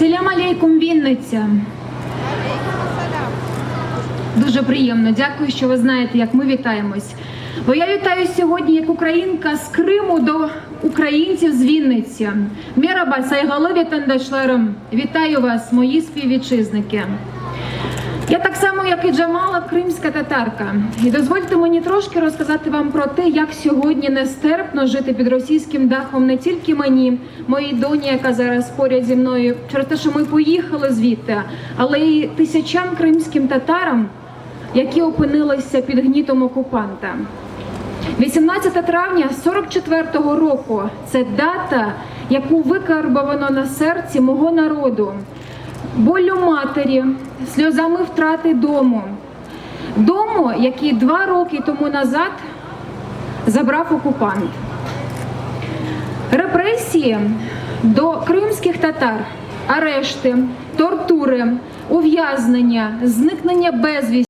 Селям алейкум, Вінниця. Дуже приємно. Дякую, що ви знаєте, як ми вітаємось. Бо я вітаю сьогодні як українка з Криму до українців з Вінниці. Міра басайгалові тандашлером. Вітаю вас, мої співвітчизники. Я так само, як і Джамала, кримська татарка. І дозвольте мені трошки розказати вам про те, як сьогодні нестерпно жити під російським дахом не тільки мені, моїй доні, яка зараз поряд зі мною, через те, що ми поїхали звідти, але й тисячам кримським татарам, які опинилися під гнітом окупанта. 18 травня 44-го року це дата, яку викарбовано на серці мого народу, болю матері, сльозами втрати дому. Дому, який два роки тому назад забрав окупант. Репресії до кримських татар, арешти, тортури, ув'язнення, зникнення безвісті.